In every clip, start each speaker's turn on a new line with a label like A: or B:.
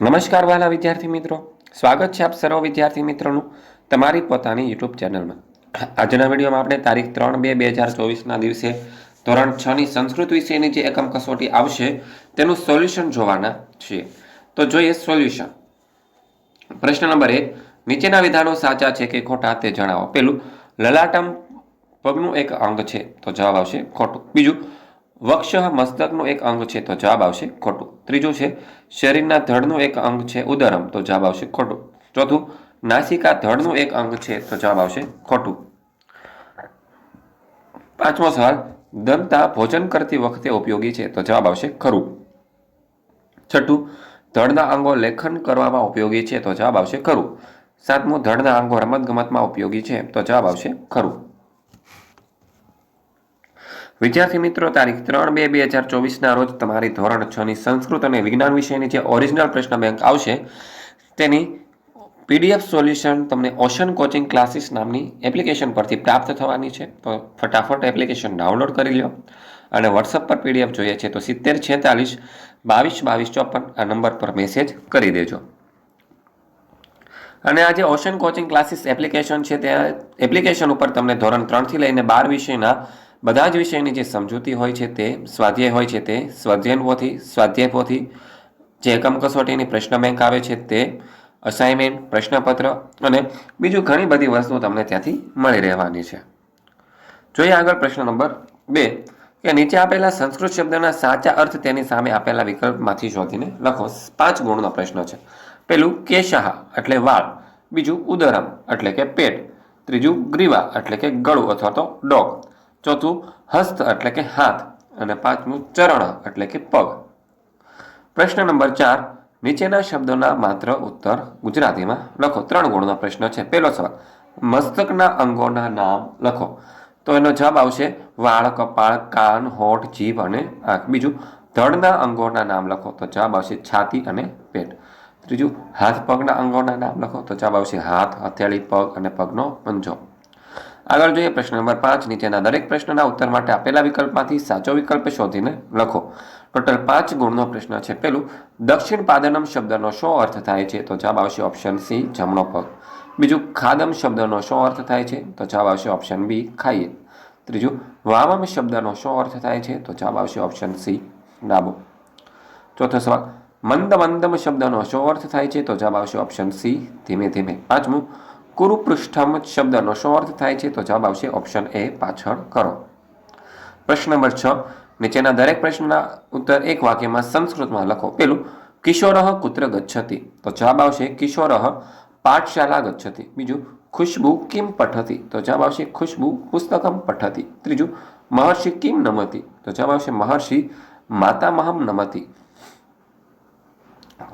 A: નમસ્કાર વાલા વિદ્યાર્થી મિત્રો. સ્વાગત છે આપ સર્વ વિદ્યાર્થી મિત્રોનું તમારી પોતાની યુટ્યુબ ચેનલમાં. આજના વિડીયોમાં આપણે તારીખ ત્રણ બે બે હજાર ચોવીસના દિવસે ધોરણ છ ની સંસ્કૃત વિષયની જે એકમ કસોટી આવશે તેનું સોલ્યુશન જોવાના છીએ. તો જોઈએ સોલ્યુશન. પ્રશ્ન નંબર એક, નીચેના વિધાનો સાચા છે કે ખોટા તે જણાવો. પેલું, લલાટમ પગનું એક અંગ છે. તો જવાબ આવશે ખોટું. બીજું વક્ષ મસ્તકનું એક અંગ છે, તો જવાબ આવશે ખોટું. ત્રીજું છે, શરીરના ધડનું એક અંગ છે, ઉદરમ, તો જવાબ આવશે ખોટું. ચોથું, નાસિકા ધડનું એક અંગ છે, તો જવાબ આવશે ખોટું. પાંચમો સવાલ, દંતા ભોજન કરતી વખતે ઉપયોગી છે, તો જવાબ આવશે ખરું. છઠ્ઠું, ધડના અંગો લેખન કરવામાં ઉપયોગી છે, તો જવાબ આવશે ખરું. સાતમું, ધડના અંગો રમતગમતમાં ઉપયોગી છે, તો જવાબ આવશે ખરું. વિદ્યાર્થી મિત્રો, તારીખ ત્રણ બે બે હજાર ચોવીસના રોજ તમારી ધોરણ છ ની સંસ્કૃત અને વિજ્ઞાન વિષયની જે ઓરિજિનલ પ્રશ્ન બેંક આવશે, તેની પીડીએફ સોલ્યુશન તમને ઓશન કોચિંગ ક્લાસીસ નામની એપ્લિકેશન પરથી પ્રાપ્ત થવાની છે. તો ફટાફટ એપ્લિકેશન ડાઉનલોડ કરી લો અને વોટ્સઅપ પર પીડીએફ જોઈએ છે તો સિત્તેર છેતાલીસ બાવીસ બાવીસ ચોપન આ નંબર પર મેસેજ કરી દેજો. અને આ જે ઓશન કોચિંગ ક્લાસીસ એપ્લિકેશન છે તે એપ્લિકેશન ઉપર તમને ધોરણ ત્રણથી લઈને બાર વિષયના બધા જ વિષયની જે સમજૂતી હોય છે તે સ્વાધ્યાય હોય છે તે સ્વાધ્યાયન પોથી સ્વાધ્યાય પોથી જે એકમ કસોટીની પ્રશ્ન બેંક આવે છે તે અસાઇનમેન્ટ પ્રશ્નપત્ર અને બીજું ઘણી બધી વસ્તુઓ તમને ત્યાંથી મળી રહેવાની છે. જોઈએ આગળ પ્રશ્ન નંબર બે, કે નીચે આપેલા સંસ્કૃત શબ્દના સાચા અર્થ તેની સામે આપેલા વિકલ્પમાંથી શોધીને લખો. પાંચ ગુણનો પ્રશ્ન છે. પેલું કેશાહ એટલે વાળ, બીજું ઉદરમ એટલે કે પેટ, ત્રીજું ગ્રીવા એટલે કે ગળું અથવા તો ડોગ. ચોથું હસ્ત એટલે કે હાથ અને પાંચમું ચરણ એટલે કે પગ. પ્રશ્ન નંબર ચાર, નીચેના શબ્દોના માત્ર ઉત્તર ગુજરાતીમાં લખો. ત્રણ ગુણનો પ્રશ્ન છે. પહેલો સવાલ, મસ્તકના અંગોના નામ લખો. તો એનો જવાબ આવશે, વાળ, કપાળ, કાન, હોઠ, જીભ અને આંખ. બીજું, ધડના અંગોના નામ લખો. તો જવાબ આવશે છાતી અને પેટ. ત્રીજું, હાથ પગના અંગોના નામ લખો. તો જવાબ આવશે હાથ, હથેળી, પગ અને પગનો પંજો. આગળ જોઈએ પ્રશ્ન નંબર પાંચ. નીચેના દરેક પ્રશ્નના ઉત્તર માટે આપેલા વિકલ્પમાંથી સાચો વિકલ્પ શોધીને લખો. ટોટલ પાંચ ગુણનો પ્રશ્ન છે. પેલું, દક્ષિણ પાદનમ શબ્દનો શું અર્થ થાય છે? તો જવાબ આવશે ઓપ્શન સી, જમણો પગ. બીજું, ખાદમ શબ્દનો શું અર્થ થાય છે? તો જવાબ આવશે ઓપ્શન બી, ખાઈએ. ત્રીજું વામમ શબ્દનો શું અર્થ થાય છે? તો જવાબ આવશે ઓપ્શન સી, ડાબો. ચોથો સવાલ મંદ મંદમ શબ્દનો શું અર્થ થાય છે? તો જવાબ આવશે ઓપ્શન સી, ધીમે ધીમે. પાંચમું કુરુપૃષ્ઠમ શબ્દનો શું અર્થ થાય છે? તો જવાબ આવશે ઓપ્શન એ પાછળ કરો. પ્રશ્ન નંબર છ. નીચેના દરેક પ્રશ્નના ઉત્તર એક વાક્યમાં સંસ્કૃતમાં લખો. પેલું, કિશોરઃ કુત્ર ગચ્છતિ. તો જવાબ આવશે કિશોરઃ પાઠશાલા ગચ્છતિ. બીજું, ખુશ્બુ કિમ પઠતી. તો જવાબ આવશે ખુશ્બુ પુસ્તકમ પઠતી. ત્રીજું, મહર્ષિ કિમ નમતી. તો જવાબ આવશે મહર્ષિ માતામહમ નમતી.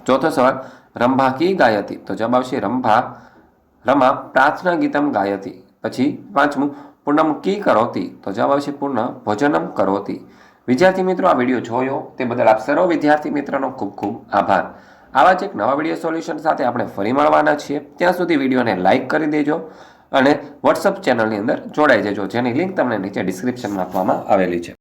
A: ચોથો સવાલ, રંભા કી ગાયતી. તો જવાબ આવશે રંભા રમા પ્રાર્થના ગીતમ ગાયતી. પછી પાંચમું પૂર્ણમ કી કરોતી? તો જવાબ આવશે પૂર્ણ, ભોજનમ કરોતી. વિદ્યાર્થી મિત્રો, આ વીડિયો જોયો તે બદલ આપ સર્વ વિદ્યાર્થી મિત્રોનો ખૂબ ખૂબ આભાર. આવા જ એક નવા વીડિયો સોલ્યુશન સાથે આપણે ફરી મળવાના છીએ. ત્યાં સુધી વિડીયોને લાઇક કરી દેજો અને વોટ્સઅપ ચેનલની અંદર જોડાઈ જજો. જેની લિંક તમને નીચે ડિસ્ક્રિપ્શનમાં આપવામાં આવેલી છે.